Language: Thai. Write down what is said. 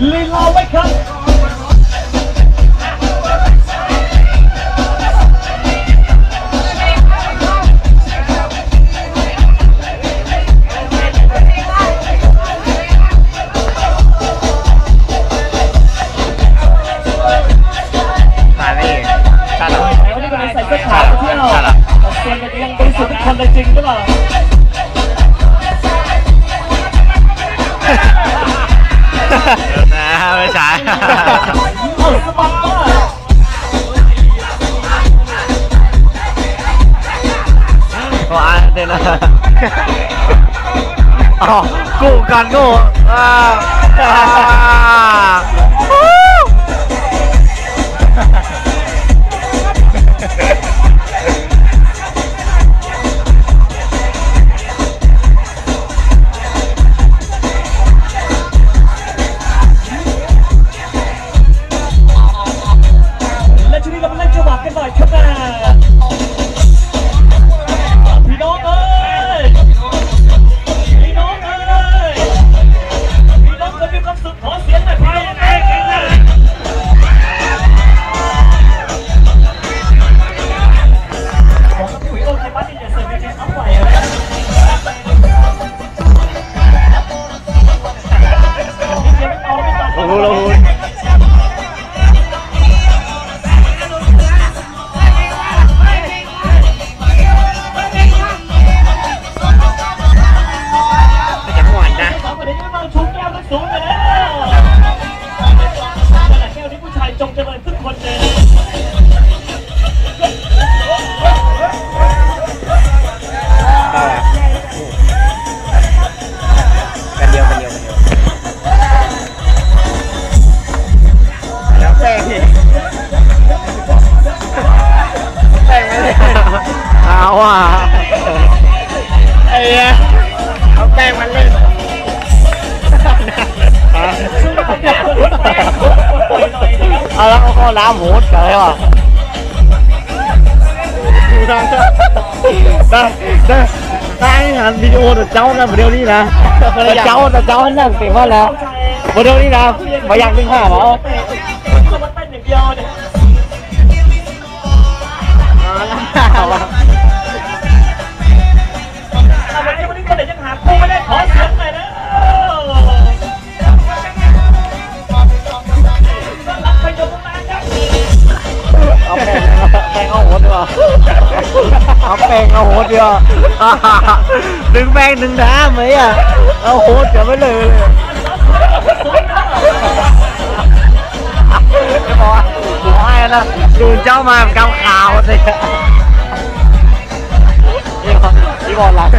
Lilo, wake up! Hãy subscribe cho kênh Ghiền Mì Gõ Để không bỏ lỡ những video hấp dẫn ไม่ใช่เอ้อนเซอร์ว่าเดนะอ๋อกูกันกูอ่า น้ำโหดกันเลยว่ะได้ได้ได้ได้งานวิดีโอเดี๋ยวเจ้านะเดี๋ยวนี้นะเดี๋ยวเจ้าเดี๋ยวเจ้านั่งเต็มว่าแล้วเดี๋ยวนี้นะมาอยากดึงห้าเหรอก็มาเต้นอย่างเดียวเนี่ย เอาแป้งเอาโหดเดียวดึงแป้งดึงน้ำไหมอะเอาโหดจะไม่เลยเลยไม่พอหัวไอ้ละดูเจ้ามาเกาขาวสิพี่บอลพี่บอลรัก